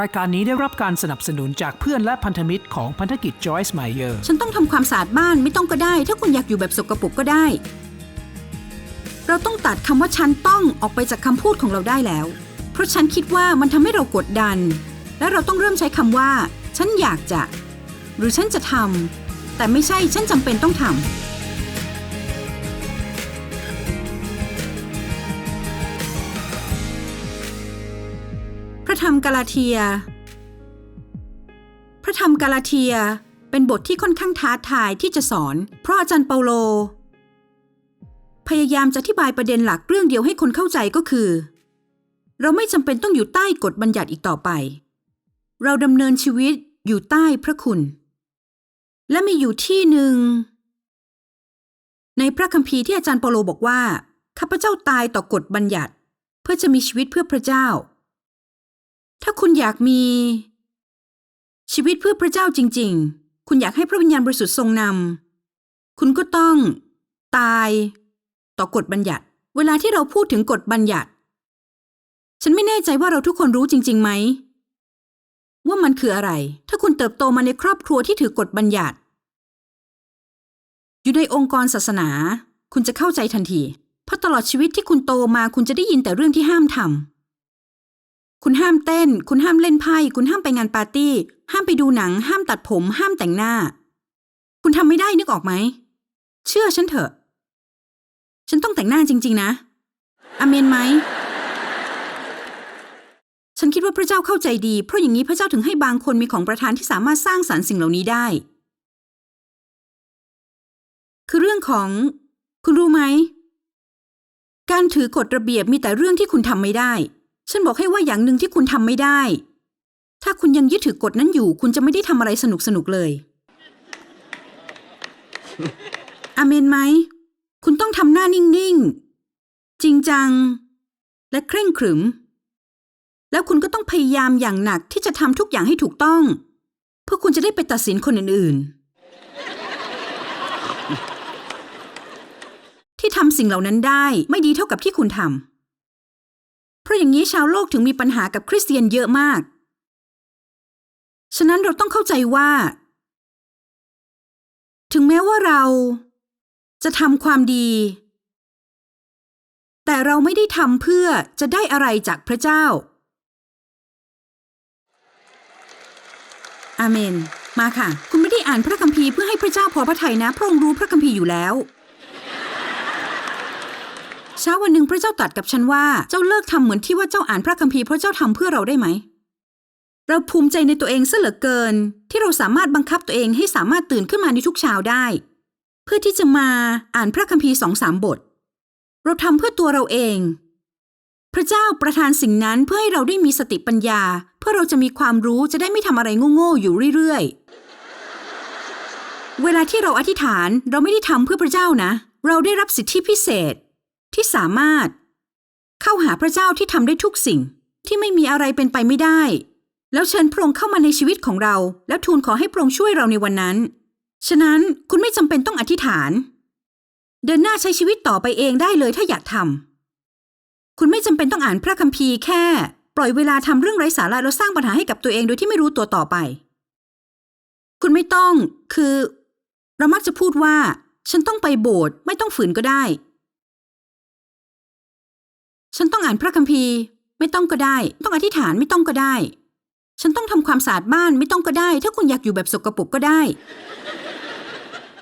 รายการนี้ได้รับการสนับสนุนจากเพื่อนและพันธมิตรของพันธกิจ Joyce Meyer ฉันต้องทำความสะอาดบ้านไม่ต้องก็ได้ ถ้าคุณอยากอยู่แบบสกปรกก็ได้ เราต้องตัดคำว่าฉันต้องออกไปจากคำพูดของเราได้แล้ว เพราะฉันคิดว่ามันทำให้เรากดดัน และเราต้องเริ่มใช้คำว่า ฉันอยากจะ หรือฉันจะทำแต่ไม่ใช่ฉันจำเป็นต้องทำ ธรรมกาลาเทีย พระธรรมกาลาเทียเป็นบทที่ค่อนข้างท้าทายที่จะสอน เพราะอาจารย์เปาโล พยายามจะอธิบายประเด็นหลักเรื่องเดียวให้คนเข้าใจก็คือ เราไม่จำเป็นต้องอยู่ใต้กฎบัญญัติอีกต่อไป เราดำเนินชีวิตอยู่ใต้พระคุณ และมีอยู่ที่หนึ่ง ในพระคัมภีร์ที่อาจารย์เปาโลบอกว่าข้าพเจ้าตายต่อกฎบัญญัติ เพื่อจะมีชีวิตเพื่อพระเจ้า ถ้าคุณอยากมี ชีวิตเพื่อพระเจ้าจริง ๆ คุณอยากให้พระวิญญาณบริสุทธิ์ทรงนำ คุณก็ต้อง ตายต่อกฎบัญญัติ เวลาที่เราพูดถึงกฎบัญญัติ ฉันไม่แน่ใจว่าเราทุกคนรู้จริงๆไหม ว่ามันคืออะไร ถ้าคุณเติบโตมาในครอบครัวที่ถือกฎบัญญัติ อยู่ในองค์กรศาสนา คุณจะเข้าใจทันที เพราะตลอดชีวิตที่คุณโตมาคุณจะได้ยินแต่เรื่องที่ห้ามทำ คุณห้ามเต้น คุณห้ามเล่นไพ่ คุณห้ามไปงานปาร์ตี้ ห้ามไปดูหนัง ห้ามตัดผม ห้ามแต่งหน้า คุณทำไม่ได้นึกออกไหม เชื่อฉันเถอะ ฉันต้องแต่งหน้าจริง ๆ นะ อเมนไหม ฉันคิดว่าพระเจ้าเข้าใจดี เพราะอย่างนี้พระเจ้าถึงให้บางคนมีของประทานที่สามารถสร้างสรรค์สิ่งเหล่านี้ได้ คือเรื่องของ คุณรู้ไหม การถือกฎระเบียบมีแต่เรื่องที่คุณทำไม่ได้ ฉันบอกให้ว่าอย่างหนึ่งที่คุณทำไม่ได้ ถ้าคุณยังยึดถือกฎนั้นอยู่ คุณจะไม่ได้ทำอะไรสนุกสนุกๆเลยอาเมนไหม คุณต้องทำหน้านิ่ง ๆ จริงจัง และเคร่งขรึม แล้วคุณก็ต้องพยายามอย่างหนักที่จะทำทุกอย่างให้ถูกต้อง เพื่อคุณจะได้ไปตัดสินคนอื่น ๆ ที่ทำสิ่งเหล่านั้นได้ไม่ดีเท่ากับที่คุณทำ เพราะอย่างนี้ชาวโลกถึงมีปัญหากับคริสเตียนเยอะมาก ฉะนั้นเราต้องเข้าใจว่า ถึงแม้ว่าเราจะทำความดี แต่เราไม่ได้ทำเพื่อจะได้อะไรจากพระเจ้า อาเมน มาค่ะ คุณไม่ได้อ่านพระคัมภีร์เพื่อให้พระเจ้าพอพระทัยนะ พระองค์รู้พระคัมภีร์อยู่แล้ว เช้าวันหนึ่งพระเจ้าตรัสกับฉันว่าเจ้าเลิกทำเหมือนที่ว่าเจ้าอ่านพระคัมภีร์เพราะเจ้าทำเพื่อเราได้ไหม เราภูมิใจในตัวเองซะเหลือเกิน ที่เราสามารถบังคับตัวเองให้สามารถตื่นขึ้นมาในทุกเช้าได้ เพื่อที่จะมาอ่านพระคัมภีร์สองสามบท เราทำเพื่อตัวเราเอง พระเจ้าประทานสิ่งนั้นเพื่อให้เราได้มีสติปัญญา เพื่อเราจะมีความรู้จะได้ไม่ทำอะไรโง่ๆอยู่เรื่อยๆ เวลาที่เราอธิษฐานเราไม่ได้ทำเพื่อพระเจ้านะ เราได้รับสิทธิพิเศษ ที่สามารถ เข้าหาพระเจ้าที่ทำได้ทุกสิ่งที่ไม่มีอะไรเป็นไปไม่ได้ แล้วเชิญพระองค์เข้ามาในชีวิตของเรา แล้วทูลขอให้พระองค์ช่วยเราในวันนั้น ฉะนั้นคุณไม่จำเป็นต้องอธิษฐาน เดินหน้าใช้ชีวิตต่อไปเองได้เลยถ้าอยากทำคุณไม่จำเป็นต้องอ่านพระคัมภีร์แค่ ปล่อยเวลาทำเรื่องไร้สาระแล้วสร้างปัญหาให้กับตัวเองโดยที่ไม่รู้ตัวต่อไป คุณไม่ต้องคือ เรามักจะพูดว่า ฉันต้องไปโบสถ์ไม่ต้องฝืนก็ได้ ฉันต้องอ่านพระคัมภีร์ ไม่ต้องก็ได้ ต้องอธิษฐานไม่ต้องก็ได้ ฉันต้องทำความสะอาดบ้านไม่ต้องก็ได้ ถ้าคุณอยากอยู่แบบสกปรกก็ได้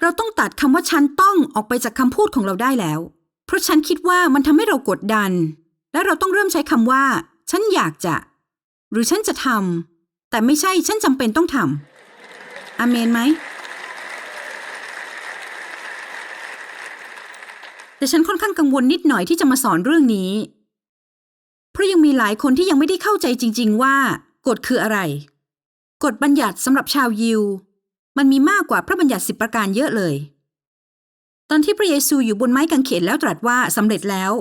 เราต้องตัดคำว่าฉันต้องออกไปจากคำพูดของเราได้แล้ว เพราะฉันคิดว่ามันทำให้เรากดดัน และเราต้องเริ่มใช้คำว่า ฉันอยากจะ หรือฉันจะทำแต่ไม่ใช่ฉันจำเป็นต้องทำอเมนไหมแต่ฉันค่อนข้างกังวลนิดหน่อยที่จะมาสอนเรื่องนี้ เพราะยังมีหลายคนที่ยังไม่ได้เข้าใจจริง ๆ ว่ากฎคืออะไร กฎบัญญัติสำหรับชาวยิว มันมีมากกว่าพระบัญญัติสิบประการเยอะเลย ตอนที่พระเยซูอยู่บนไม้กางเขนแล้วตรัสว่าสำเร็จแล้ว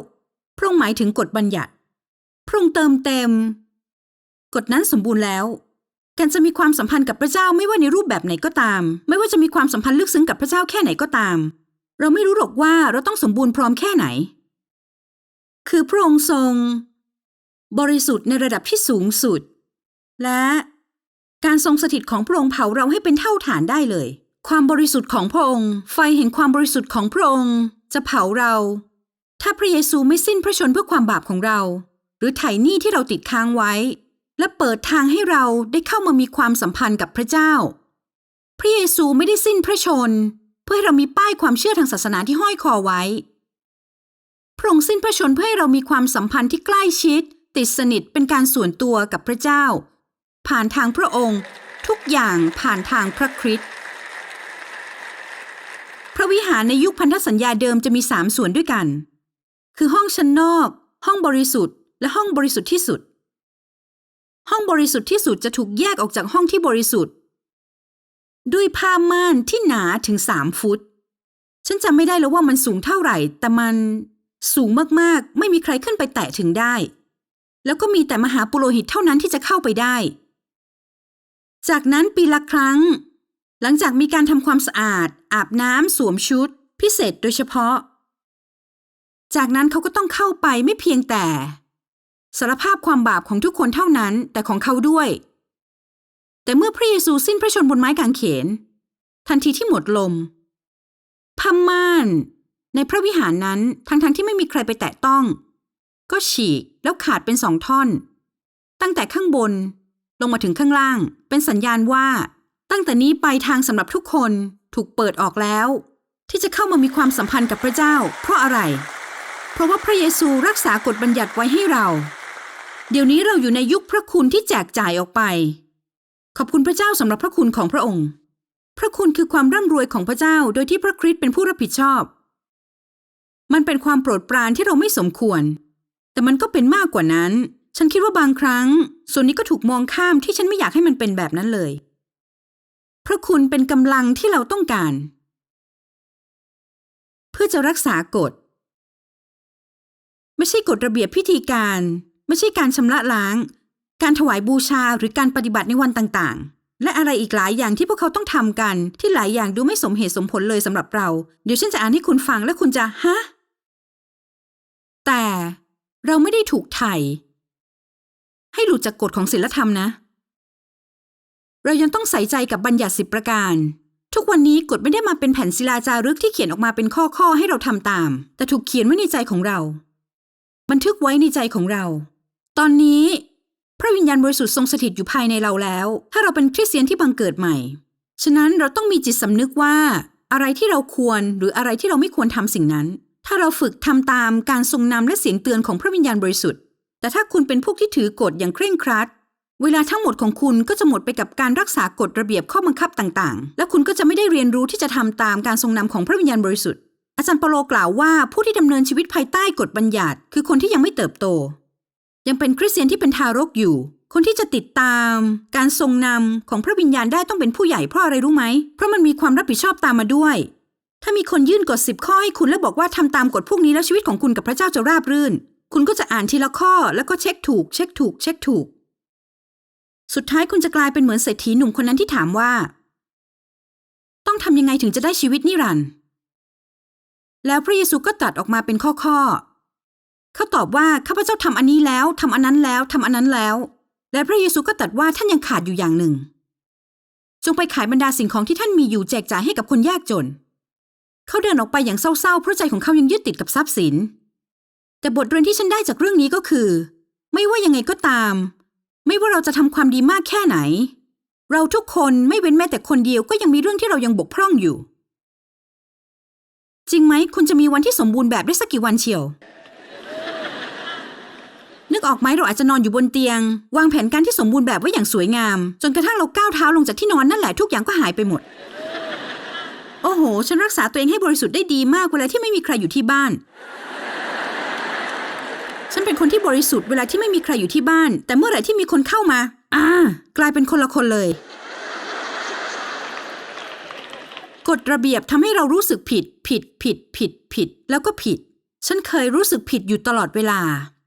พระองค์หมายถึงกฎบัญญัติ พระองค์เติมเต็ม กฎนั้นสมบูรณ์แล้ว การจะมีความสัมพันธ์กับพระเจ้าไม่ว่าในรูปแบบไหนก็ตาม ไม่ว่าจะมีความสัมพันธ์ลึกซึ้งกับพระเจ้าแค่ไหนก็ตาม เราไม่รู้หรอกว่าเราต้องสมบูรณ์พร้อมแค่ไหน คือพระองค์ทรง บริสุทธิ์ในระดับที่สูงสุด และการทรงสถิตของพระองค์เผาเราให้เป็นเท่าฐานได้เลย ความบริสุทธิ์ของพระองค์ ไฟแห่งความบริสุทธิ์ของพระองค์ จะเผาเรา ถ้าพระเยซูไม่สิ้นพระชนเพื่อความบาปของเรา หรือไถ่หนี้ที่เราติดค้างไว้ และเปิดทางให้เราได้เข้ามามีความสัมพันธ์กับพระเจ้า พระเยซูไม่ได้สิ้นพระชน เพื่อให้เรามีป้ายความเชื่อทางศาสนาที่ห้อยคอไว้พระองค์สิ้นพระชนเพื่อให้เรามีความสัมพันธ์ที่ใกล้ชิด ติดสนิทเป็นการส่วนตัวกับพระเจ้า ผ่านทางพระองค์ ทุกอย่างผ่านทางพระคริสต์พระวิหารในยุคพันธสัญญาเดิมจะมีสามส่วนด้วยกัน คือห้องชั้นนอก ห้องบริสุทธิ์ และห้องบริสุทธิ์ที่สุด ห้องบริสุทธิ์ที่สุดจะถูกแยกออกจากห้องที่บริสุทธิ์ ด้วยผ้าม่านที่หนาถึงสามฟุต ฉันจำไม่ได้แล้วว่ามันสูงเท่าไหร่ แต่มันสูงมากๆ ไม่มีใครขึ้นไปแตะถึงได้ แล้วก็มีแต่มหาปุโรหิตเท่านั้นที่จะเข้าไปได้ จากนั้นปีละครั้ง หลังจากมีการทำความสะอาด อาบน้ำสวมชุด พิเศษโดยเฉพาะ จากนั้นเขาก็ต้องเข้าไปไม่เพียงแต่สารภาพความบาปของทุกคนเท่านั้น แต่ของเขาด้วย แต่เมื่อพระเยซูสิ้นพระชนบนไม้กางเขน ทันทีที่หมดลมผ้าม่าน ในพระวิหารนั้นทั้งๆทที่ไม่มีใครไปแตะต้อง ก็ฉีกแล้วขาดเป็นสองท่อน ตั้งแต่ข้างบน ลงมาถึงข้างล่าง เป็นสัญญาณว่า ตั้งแต่นี้ไปทางสำหรับทุกคนถูกเปิดออกแล้ว ที่จะเข้ามามีความสัมพันธ์กับพระเจ้า เพราะอะไร เพราะว่าพระเยซูรักษากฎบัญญัติไว้ให้เรา เดี๋ยวนี้เราอยู่ในยุคพระคุณที่แจกจ่ายออกไป ขอบคุณพระเจ้าสำหรับพระคุณของพระองค์ พระคุณคือความร่ำรวยของพระเจ้าโดยที่พระคริสต์เป็นผู้รับผิดชอบ มันเป็นความโปรดปรานที่เราไม่สมควร แต่มันก็เป็นมากกว่านั้น ฉันคิดว่าบางครั้ง ส่วนนี้ก็ถูกมองข้ามที่ฉันไม่อยากให้มันเป็นแบบนั้นเลย พระคุณเป็นกำลังที่เราต้องการ เพื่อจะรักษากฎ ไม่ใช่กฎระเบียบพิธีการ ไม่ใช่การชำระล้าง การถวายบูชาหรือการปฏิบัติในวันต่างๆ และอะไรอีกหลายอย่างที่พวกเขาต้องทำกัน ที่หลายอย่างดูไม่สมเหตุสมผลเลยสำหรับเรา เดี๋ยวฉันจะอ่านให้คุณฟังและคุณจะฮะแต่ เราไม่ได้ถูกไถ่ให้หลุดจากกฎของศีลธรรมนะ เรายังต้องใส่ใจกับบัญญัติสิบประการ ทุกวันนี้กฎไม่ได้มาเป็นแผ่นศิลาจารึกที่เขียนออกมาเป็นข้อๆให้เราทำตาม แต่ถูกเขียนไว้ในใจของเรา บันทึกไว้ในใจของเรา ตอนนี้ พระวิญญาณบริสุทธิ์ทรงสถิตอยู่ภายในเราแล้ว ถ้าเราเป็นคริสเตียนที่บังเกิดใหม่ ฉะนั้นเราต้องมีจิตสำนึกว่า อะไรที่เราควรหรืออะไรที่เราไม่ควรทำสิ่งนั้น ถ้าเราฝึกทำตามการทรงนำและเสียงเตือนของพระวิญญาณบริสุทธิ์ แต่ถ้าคุณเป็นพวกที่ถือกฎอย่างเคร่งครัด เวลาทั้งหมดของคุณก็จะหมดไปกับการรักษากฎระเบียบข้อบังคับต่างๆ และคุณก็จะไม่ได้เรียนรู้ที่จะทำตามการทรงนำของพระวิญญาณบริสุทธิ์ อาจารย์เปโลกล่าวว่าผู้ที่ดำเนินชีวิตภายใต้กฎบัญญัติ คือคนที่ยังไม่เติบโต ยังเป็นคริสเตียนที่เป็นทารกอยู่ คนที่จะติดตาม การทรงนำของพระวิญญาณได้ต้องเป็นผู้ใหญ่เพราะอะไรรู้ไหม เพราะมันมีความรับผิดชอบตามมาด้วย ถ้ามีคนยื่นกฎสิบข้อให้คุณแล้วบอกว่าทำตามกฎพวกนี้แล้วชีวิตของคุณกับพระเจ้าจะราบรื่น คุณก็จะอ่านทีละข้อแล้วก็เช็คถูก เช็คถูก เช็คถูก สุดท้ายคุณจะกลายเป็นเหมือนเศรษฐีหนุ่มคนนั้นที่ถามว่า ต้องทำยังไงถึงจะได้ชีวิตนิรันดร์แล้วพระเยซูก็ตรัสออกมาเป็นข้อๆเขาตอบว่าข้าพเจ้าทำอันนี้แล้วทำอันนั้นแล้วทำอันนั้นแล้ว และพระเยซูก็ตรัสว่าท่านยังขาดอยู่อย่างหนึ่ง จงไปขายบรรดาสิ่งของที่ท่านมีอยู่แจกจ่ายให้กับคนยากจน เขาเดินออกไปอย่างเศร้าๆ เพราะใจของเขายังยึดติดกับทรัพย์สิน แต่บทเรียนที่ฉันได้จากเรื่องนี้ก็คือ ไม่ว่ายังไงก็ตาม ไม่ว่าเราจะทำความดีมากแค่ไหน เราทุกคนไม่เว้นแม้แต่คนเดียวก็ยังมีเรื่องที่เรายังบกพร่องอยู่ จริงไหมคุณจะมีวันที่สมบูรณ์แบบได้สักกี่วันเชียว นึกออกไหมเราอาจจะนอนอยู่บนเตียง วางแผนการที่สมบูรณ์แบบไว้อย่างสวยงาม จนกระทั่งเราก้าวเท้าลงจากที่นอนนั่นแหละทุกอย่างก็หายไปหมด โอ้โห ฉันรักษาตัวเองให้บริสุทธิ์ได้ดีมากเวลาที่ไม่มีใครอยู่ที่บ้าน ฉันเป็นคนที่บริสุทธิ์เวลาที่ไม่มีใครอยู่ที่บ้าน แต่เมื่อไหร่ที่มีคนเข้ามา อ่า กลายเป็นคนละคนเลย กฎระเบียบทำให้เรารู้สึกผิด ผิด ผิด ผิด ผิด แล้วก็ผิด ฉันเคยรู้สึกผิดอยู่ตลอดเวลา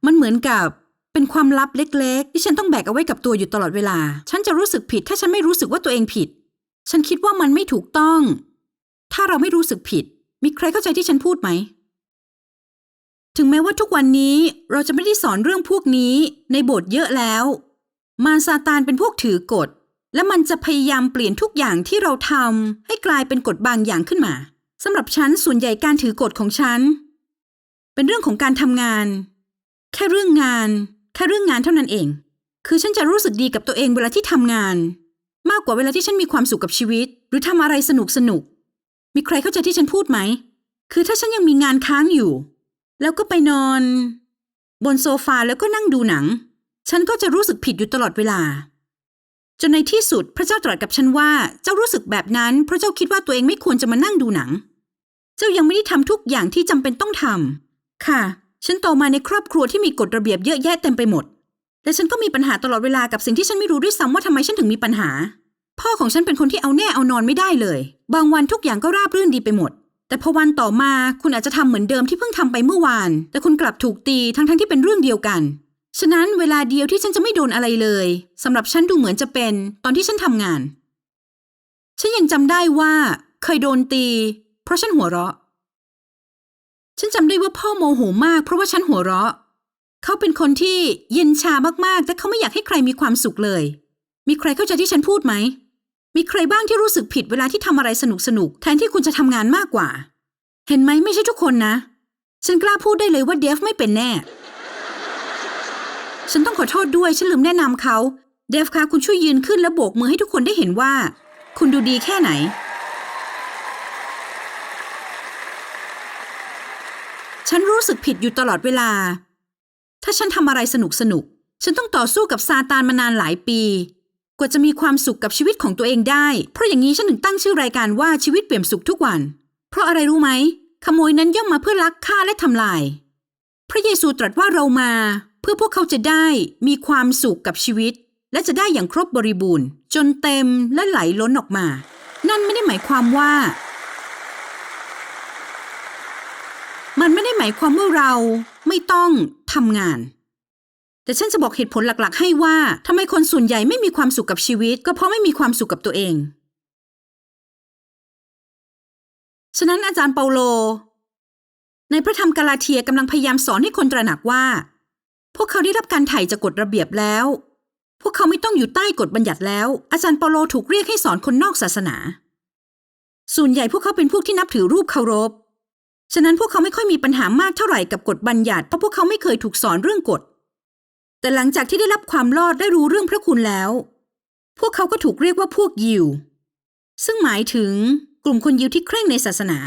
มันเหมือนกับเป็นความลับเล็ก ๆ ที่ฉันต้องแบกเอาไว้กับตัวอยู่ตลอดเวลา ฉันจะรู้สึกผิดถ้าฉันไม่รู้สึกว่าตัวเองผิด ฉันคิดว่ามันไม่ถูกต้อง ถ้าเราไม่รู้สึกผิด มีใครเข้าใจที่ฉันพูดไหม ถึงแม้ว่าทุกวันนี้เราจะไม่ได้สอนเรื่องพวกนี้ในโบสถ์เยอะแล้ว มารซาตานเป็นพวกถือกฎ และมันจะพยายามเปลี่ยนทุกอย่างที่เราทำให้กลายเป็นกฎบางอย่างขึ้นมาสำหรับฉันส่วนใหญ่การถือกฎของฉัน เป็นเรื่องของการทำงาน แค่เรื่องงาน แค่เรื่องงานเท่านั้นเอง คือฉันจะรู้สึกดีกับตัวเองเวลาที่ทำงาน มากกว่าเวลาที่ฉันมีความสุขกับชีวิต หรือทำอะไรสนุกสนุก มีใครเข้าใจที่ฉันพูดไหม คือถ้าฉันยังมีงานค้างอยู่ แล้วก็ไปนอน บนโซฟาแล้วก็นั่งดูหนัง ฉันก็จะรู้สึกผิดอยู่ตลอดเวลา จนในที่สุดพระเจ้าตรัสกับฉันว่าเจ้ารู้สึกแบบนั้นเพราะเจ้าคิดว่าตัวเองไม่ควรจะมานั่งดูหนัง เจ้ายังไม่ได้ทำทุกอย่างที่จำเป็นต้องทำค่ะ ฉันโตมาในครอบครัวที่มีกฎระเบียบเยอะแยะเต็มไปหมดและฉันก็มีปัญหาตลอดเวลากับสิ่งที่ฉันไม่รู้ด้วยซ้ำว่าทำไมฉันถึงมีปัญหา พ่อของฉันเป็นคนที่เอาแน่เอานอนไม่ได้เลย บางวันทุกอย่างก็ราบรื่นดีไปหมด แต่พอวันต่อมาคุณอาจจะทำเหมือนเดิมที่เพิ่งทำไปเมื่อวาน แต่คุณกลับถูกตีทั้งๆทที่เป็นเรื่องเดียวกัน ฉะนั้นเวลาเดียวที่ฉันจะไม่โดนอะไรเลยสำหรับฉันดูเหมือนจะเป็นตอนที่ฉันทำงาน ฉันยังจำได้ว่า เคยโดนตี เพราะฉันหัวเราะ ฉันจำได้ว่าพ่อโมโหมากเพราะว่าฉันหัวเราะ เขาเป็นคนที่เย็นชามากๆ แต่เขาไม่อยากให้ใครมีความสุขเลย มีใครเข้าใจที่ฉันพูดไหม มีใครบ้างที่รู้สึกผิดเวลาที่ทำอะไรสนุกๆแทนที่คุณจะทำงานมากกว่า เห็นไหมไม่ใช่ทุกคนนะ ฉันกล้าพูดได้เลยว่าเดฟไม่เป็นแน่ ฉันต้องขอโทษด้วย ฉันลืมแนะนำเขา เดฟคะคุณช่วยยืนขึ้นแล้วโบกมือให้ทุกคนได้เห็นว่า คุณดูดีแค่ไหน ฉันรู้สึกผิดอยู่ตลอดเวลา ถ้าฉันทำอะไรสนุกสนุก ฉันต้องต่อสู้กับซาตานมานานหลายปี กว่าจะมีความสุขกับชีวิตของตัวเองได้ เพราะอย่างนี้ฉันถึงตั้งชื่อรายการว่าชีวิตเปี่ยมสุขทุกวัน เพราะอะไรรู้ไหม ขโมยนั้นย่อมมาเพื่อลักฆ่าและทำลาย พระเยซูตรัสว่าเรามา เพื่อพวกเขาจะได้มีความสุขกับชีวิต และจะได้อย่างครบบริบูรณ์ จนเต็มและไหลล้นออกมา นั่นไม่ได้หมายความว่า มันไม่ได้หมายความว่าเราไม่ต้องทำงาน แต่ฉันจะบอกเหตุผลหลักๆ ให้ว่าทำไมคนส่วนใหญ่ไม่มีความสุขกับชีวิต ก็เพราะไม่มีความสุขกับตัวเอง ฉะนั้นอาจารย์เปาโล ในพระธรรมกาลาเทียกำลังพยายามสอนให้คนตระหนักว่า พวกเขาได้รับการไถ่จากกฎระเบียบแล้ว พวกเขาไม่ต้องอยู่ใต้กฎบัญญัติแล้ว อาจารย์เปาโลถูกเรียกให้สอนคนนอกศาสนา ส่วนใหญ่พวกเขาเป็นพวกที่นับถือรูปเคารพ ฉะนั้นพวกเขาไม่ค่อยมีปัญหามากเท่าไหร่กับกฎบัญญัติเพราะพวกเขาไม่เคยถูกสอนเรื่องกฎ แต่หลังจากที่ได้รับความรอดได้รู้เรื่องพระคุณแล้ว พวกเขาก็ถูกเรียกว่าพวกยิว ซึ่งหมายถึงกลุ่มคนยิวที่เคร่งในศาสนา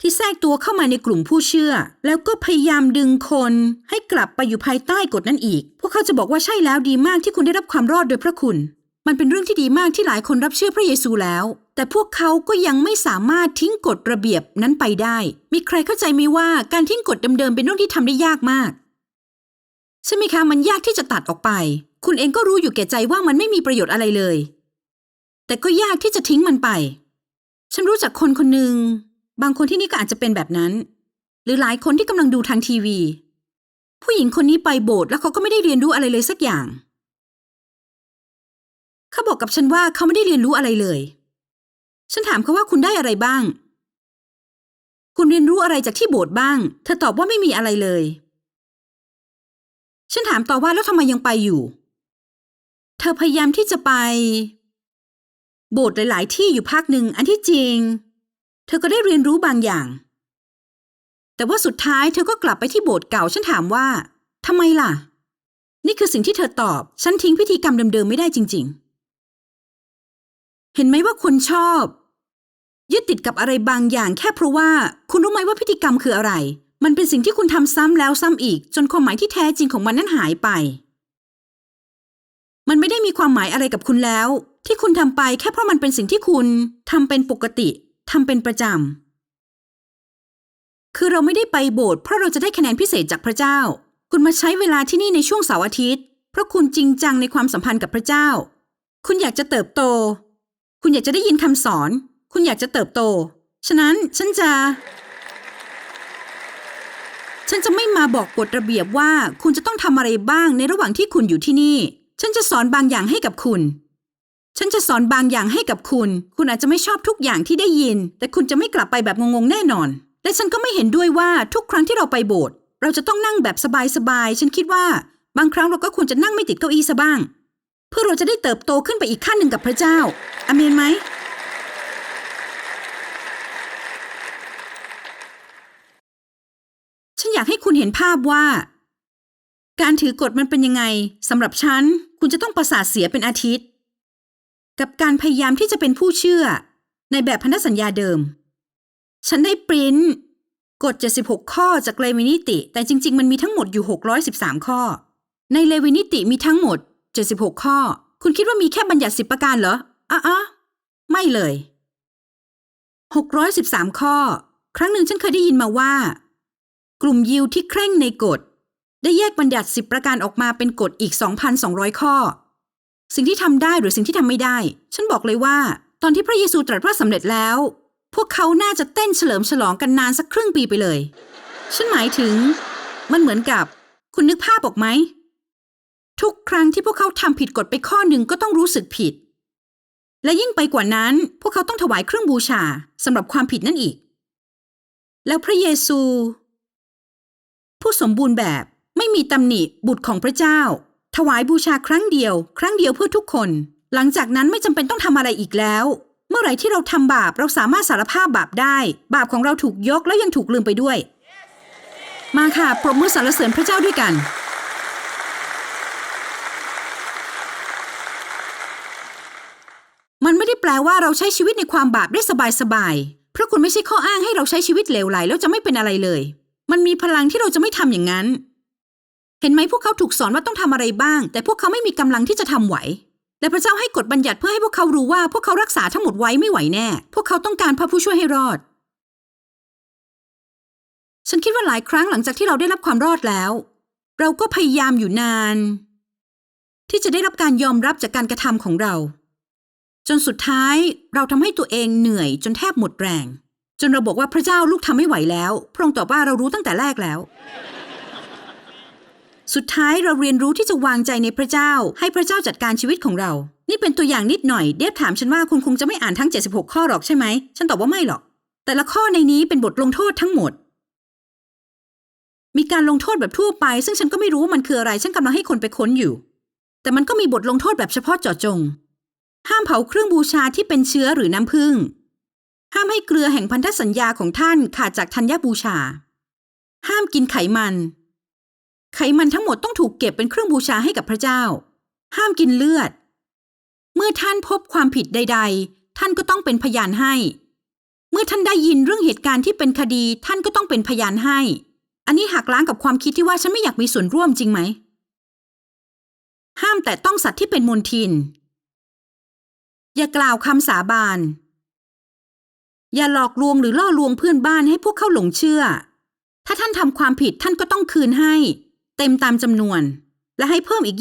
ที่แทรกตัวเข้ามาในกลุ่มผู้เชื่อ แล้วก็พยายามดึงคนให้กลับไปอยู่ภายใต้กฎนั้นอีก พวกเขาจะบอกว่าใช่แล้วดีมากที่คุณได้รับความรอดโดยพระคุณ มันเป็นเรื่องที่ดีมากที่หลายคนรับเชื่อพระเยซูแล้ว แต่พวกเขาก็ยังไม่สามารถทิ้งกฎระเบียบนั้นไปได้ มีใครเข้าใจไหมว่าการทิ้งกฎเดิมๆเป็นเรื่องที่ทำได้ยากมาก ใช่ไหมคะ มันยากที่จะตัดออกไป คุณเองก็รู้อยู่แก่ใจว่ามันไม่มีประโยชน์อะไรเลย แต่ก็ยากที่จะทิ้งมันไป ฉันรู้จักคนคนหนึ่ง บางคนที่นี่ก็อาจจะเป็นแบบนั้น หรือหลายคนที่กำลังดูทางทีวี ผู้หญิงคนนี้ไปโบสถ์แล้วเขาก็ไม่ได้เรียนรู้อะไรเลยสักอย่าง เขาบอกกับฉันว่าเขาไม่ได้เรียนรู้อะไรเลย ฉันถามเขาว่าคุณได้อะไรบ้าง คุณเรียนรู้อะไรจากที่โบสถ์บ้าง เธอตอบว่าไม่มีอะไรเลย ฉันถามต่อว่าแล้วทำไมยังไปอยู่ เธอพยายามที่จะไป โบสถ์หลาย ๆ ที่อยู่ภาคหนึ่งอันที่จริง เธอก็ได้เรียนรู้บางอย่าง แต่ว่าสุดท้ายเธอก็กลับไปที่โบสถ์เก่า ฉันถามว่าทำไมล่ะ นี่คือสิ่งที่เธอตอบ ฉันทิ้งพิธีกรรมเดิม ๆ ไม่ได้จริง ๆ เห็นไหมว่าคนชอบยึดติดกับอะไรบางอย่างแค่เพราะว่า คุณรู้ไหมว่าพิธีกรรมคืออะไร มันเป็นสิ่งที่คุณทำซ้ำแล้วซ้ำอีก จนความหมายที่แท้จริงของมันนั้นหายไป มันไม่ได้มีความหมายอะไรกับคุณแล้ว ที่คุณทำไปแค่เพราะมันเป็นสิ่งที่คุณทำเป็นปกติทำเป็นประจำคือเราไม่ได้ไปโบสถ์เพราะเราจะได้คะแนนพิเศษจากพระเจ้า คุณมาใช้เวลาที่นี่ในช่วงเสาร์อาทิตย์ เพราะคุณจริงจังในความสัมพันธ์กับพระเจ้า คุณอยากจะเติบโต คุณอยากจะได้ยินคำสอน คุณอยากจะเติบโต ฉะนั้นฉันจะ ฉันจะไม่มาบอกกฎระเบียบว่าคุณจะต้องทำอะไรบ้างในระหว่างที่คุณอยู่ที่นี่ ฉันจะสอนบางอย่างให้กับคุณ ฉันจะสอนบางอย่างให้กับคุณ คุณอาจจะไม่ชอบทุกอย่างที่ได้ยิน แต่คุณจะไม่กลับไปแบบงงๆแน่นอน และฉันก็ไม่เห็นด้วยว่าทุกครั้งที่เราไปโบสถ์เราจะต้องนั่งแบบสบายๆ ฉันคิดว่า บางครั้งเราก็ควรจะนั่งไม่ติดเก้าอี้ซะบ้าง เพื่อเราจะได้เติบโตขึ้นไปอีกขั้นหนึ่งกับพระเจ้าอเมนไหม ฉัน อยากให้คุณเห็นภาพว่า การถือกฎมันเป็นยังไงสำหรับฉัน คุณจะต้องประสาทเสียเป็นอาทิตย์ กับการพยายามที่จะเป็นผู้เชื่อ ในแบบพันธสัญญาเดิม ฉันได้ปริ้นกฎ 76 ข้อจากเลวินิติ แต่จริง ๆ มันมีทั้งหมดอยู่ 613 ข้อ ในเลวินิติมีทั้งหมด 76 ข้อ คุณคิดว่ามีแค่บัญญัติ10ประการเหรออะอะไม่เลย 613 ข้อ ครั้งหนึ่งฉันเคยได้ยินมาว่า กลุ่มยิวที่เคร่งในกฎ ได้แยกบัญญัติ 10 ประการออกมาเป็นกฎอีก 2,200 ข้อ สิ่งที่ทำได้หรือสิ่งที่ทำไม่ได้ ฉันบอกเลยว่า ตอนที่พระเยซูตรัสว่าสำเร็จแล้ว พวกเขาน่าจะเต้นเฉลิมฉลองกันนานสักครึ่งปีไปเลย ฉันหมายถึง มันเหมือนกับ คุณนึกภาพออกไหมทุกครั้งที่พวกเขาทำผิดกฎไปข้อหนึ่งก็ต้องรู้สึกผิด และยิ่งไปกว่านั้น พวกเขาต้องถวายเครื่องบูชาสำหรับความผิดนั่นอีก แล้วพระเยซู ผู้สมบูรณ์แบบไม่มีตำหนิบุตรของพระเจ้า ถวายบูชาครั้งเดียว ครั้งเดียวเพื่อทุกคน หลังจากนั้นไม่จำเป็นต้องทำอะไรอีกแล้ว เมื่อไหร่ที่เราทำบาปเราสามารถสารภาพบาปได้ บาปของเราถูกยกแล้วยังถูกลืมไปด้วย มาค่ะปรบมือสรรเสริญพระเจ้าด้วยกัน มันไม่ได้แปลว่าเราใช้ชีวิตในความบาปได้สบายๆเพราะคุณไม่ใช่ข้ออ้างให้เราใช้ชีวิตเลวไหลแล้วจะไม่เป็นอะไรเลย มันมีพลังที่เราจะไม่ทำอย่างนั้น เห็นไหมพวกเขาถูกสอนว่าต้องทำอะไรบ้าง แต่พวกเขาไม่มีกำลังที่จะทำไหวและพระเจ้าให้กฎบัญญัติเพื่อให้พวกเขารู้ว่าพวกเขารักษาทั้งหมดไว้ไม่ไหวแน่ พวกเขาต้องการพระผู้ช่วยให้รอด ฉันคิดว่าหลายครั้งหลังจากที่เราได้รับความรอดแล้ว เราก็พยายามอยู่นาน ที่จะได้รับการยอมรับจากการกระทำของเรา จนสุดท้ายเราทำให้ตัวเองเหนื่อยจนแทบหมดแรง จนเราบอกว่าพระเจ้าลูกทำไม่ไหวแล้ว พระองค์ตอบว่าเรารู้ตั้งแต่แรกแล้ว สุดท้ายเราเรียนรู้ที่จะวางใจในพระเจ้า ให้พระเจ้าจัดการชีวิตของเรา นี่เป็นตัวอย่างนิดหน่อย เดฟถามฉันว่าคุณคงจะไม่อ่านทั้ง 76 ข้อหรอกใช่ไหม ฉันตอบว่าไม่หรอก แต่ละข้อในนี้เป็นบทลงโทษทั้งหมด มีการลงโทษแบบทั่วไป ซึ่งฉันก็ไม่รู้ว่ามันคืออะไร ฉันกำลังให้คนไปค้นอยู่ แต่มันก็มีบทลงโทษแบบเฉพาะเจาะจง ห้ามเผาเครื่องบูชาที่เป็นเชื้อหรือน้ำผึ้ง ห้ามให้เกลือแห่งพันธสัญญาของท่านขาดจากธัญญบูชา ห้ามกินไขมัน ไขมันทั้งหมดต้องถูกเก็บเป็นเครื่องบูชาให้กับพระเจ้า ห้ามกินเลือด เมื่อท่านพบความผิดใด ๆ ท่านก็ต้องเป็นพยานให้ เมื่อท่านได้ยินเรื่องเหตุการณ์ที่เป็นคดีท่านก็ต้องเป็นพยานให้ อันนี้หักล้างกับความคิดที่ว่าฉันไม่อยากมีส่วนร่วมจริงไหม ห้ามแต่ต้องสัตว์ที่เป็นมลทิน อย่ากล่าวคำสาบาน อย่าหลอกลวงหรือล่อลวงเพื่อนบ้านให้พวกเขาหลงเชื่อ ถ้าท่านทำความผิดท่านก็ต้องคืนให้ เต็มตามจำนวน และให้เพิ่มอีก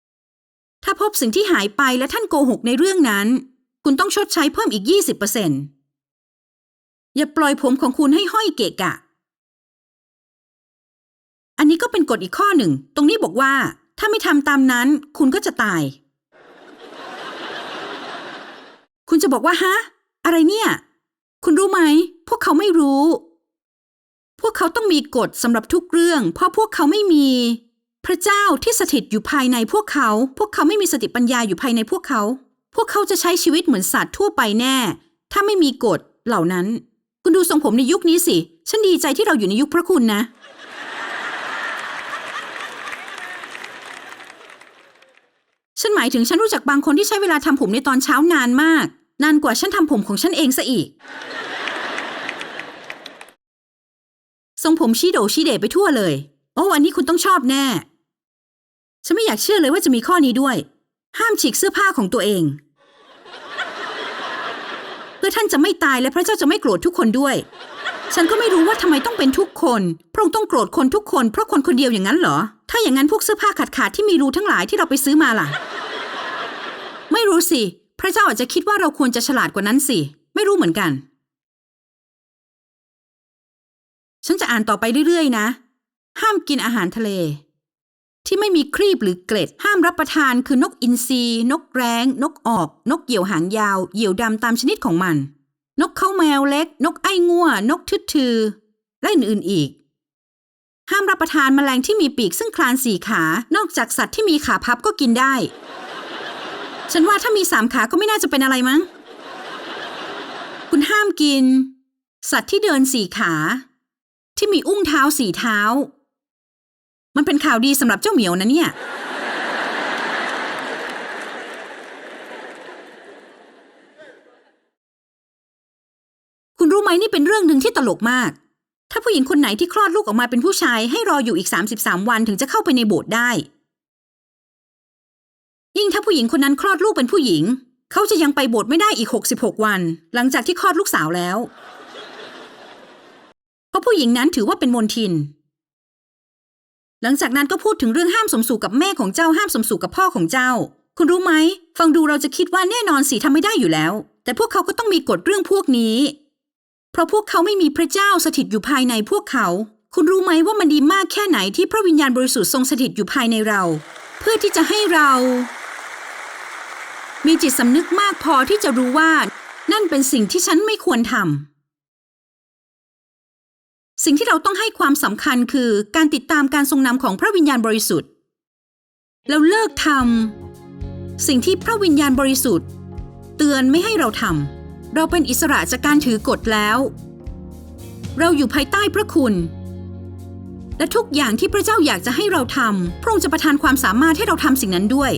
20%ถ้าพบสิ่งที่หายไปและท่านโกหกในเรื่องนั้น คุณต้องชดใช้เพิ่มอีก 20%อย่าปล่อยผมของคุณให้ห้อยเกะกะ อันนี้ก็เป็นกฎอีกข้อหนึ่ง ตรงนี้บอกว่า ถ้าไม่ทำตามนั้น คุณก็จะตาย คุณจะบอกว่าฮะ อะไรเนี่ย คุณรู้ไหม พวกเขาไม่รู้ พวกเขาต้องมีกฎสำหรับทุกเรื่อง เพราะพวกเขาไม่มี พระเจ้าที่สถิตอยู่ภายในพวกเขา พวกเขาไม่มีสติปัญญาอยู่ภายในพวกเขา พวกเขาจะใช้ชีวิตเหมือนสัตว์ทั่วไปแน่ ถ้าไม่มีกฎเหล่านั้น คุณดูทรงผมในยุคนี้สิ ฉันดีใจที่เราอยู่ในยุคพระคุณนะฉันหมายถึงฉันรู้จักบางคนที่ใช้เวลาทำผมในตอนเช้านานมาก นานกว่าฉันทำผมของฉันเองซะอีก ทรงผมชี้โดชี้เดไปทั่วเลย โอ้อันนี้คุณต้องชอบแน่ ฉันไม่อยากเชื่อเลยว่าจะมีข้อนี้ด้วย ห้ามฉีกเสื้อผ้าของตัวเอง เพื่อท่านจะไม่ตายและพระเจ้าจะไม่โกรธทุกคนด้วย ฉันก็ไม่รู้ว่าทำไมต้องเป็นทุกคน พระองค์ต้องโกรธคนทุกคนเพราะคนคนเดียวอย่างนั้นเหรอ ถ้าอย่างนั้นพวกเสื้อผ้าขาดขาดๆที่มีรูทั้งหลายที่เราไปซื้อมาล่ะ ไม่รู้สิ พระเจ้าอาจจะคิดว่าเราควรจะฉลาดกว่านั้นสิ ไม่รู้เหมือนกัน ฉันจะอ่านต่อไปเรื่อยๆ นะ ห้ามกินอาหารทะเล ที่ไม่มีครีบหรือเกล็ด ห้ามรับประทานคือนกอินทรีนกแร้ง นกออก นกเหยี่ยวหางยาว เหยี่ยวดำตามชนิดของมัน นกเข้าแมวเล็ก นกไอ้งัว นกทึดทือ และอื่นๆอีกห้ามรับประทานแมลงที่มีปีกซึ่งคลานสี่ขา นอกจากสัตว์ที่มีขาพับก็กินได้ ฉันว่าถ้ามีสามขาก็ไม่น่าจะเป็นอะไรมั้ง คุณห้ามกิน สัตว์ที่เดินสี่ขา ที่มีอุ้งเท้าสี่เท้า มันเป็นข่าวดีสำหรับเจ้าเหมียวนะเนี่ย คุณรู้ไหมนี่เป็นเรื่องหนึ่งที่ตลกมาก ถ้าผู้หญิงคนไหนที่คลอดลูกออกมาเป็นผู้ชายให้รออยู่อีก 33 วันถึงจะเข้าไปในโบสถ์ได้ ยิ่งถ้าผู้หญิงคนนั้นคลอดลูกเป็นผู้หญิง เขาจะยังไปโบสถ์ไม่ได้อีก 66 วัน หลังจากที่คลอดลูกสาวแล้ว เพราะผู้หญิงนั้นถือว่าเป็นมนทิน หลังจากนั้นก็พูดถึงเรื่องห้ามสมสู่กับแม่ของเจ้าห้ามสมสู่กับพ่อของเจ้า คุณรู้ไหม ฟังดูเราจะคิดว่าแน่นอนสิทำไม่ได้อยู่แล้ว แต่พวกเขาก็ต้องมีกฎเรื่องพวกนี้ เพราะพวกเขาไม่มีพระเจ้าสถิตอยู่ภายในพวกเขา คุณรู้ไหมว่ามันดีมากแค่ไหนที่พระวิญญาณบริสุทธิ์ทรงสถิตอยู่ภายในเรา เพื่อที่จะให้เรา มีจิตสำนึกมากพอที่จะรู้ว่า นั่นเป็นสิ่งที่ฉันไม่ควรทำสิ่งที่เราต้องให้ความสำคัญคือการติดตามการทรงนำของพระวิญญาณบริสุทธิ์แล้วเลิกทำสิ่งที่พระวิญญาณบริสุทธิ์ เตือนไม่ให้เราทำเราเป็นอิสระจากการถือกฎแล้ว เราอยู่ภายใต้พระคุณและทุกอย่างที่พระเจ้าอยากจะให้เราทำพระองค์จะประทานความสามารถให้เราทำสิ่งนั้นด้วย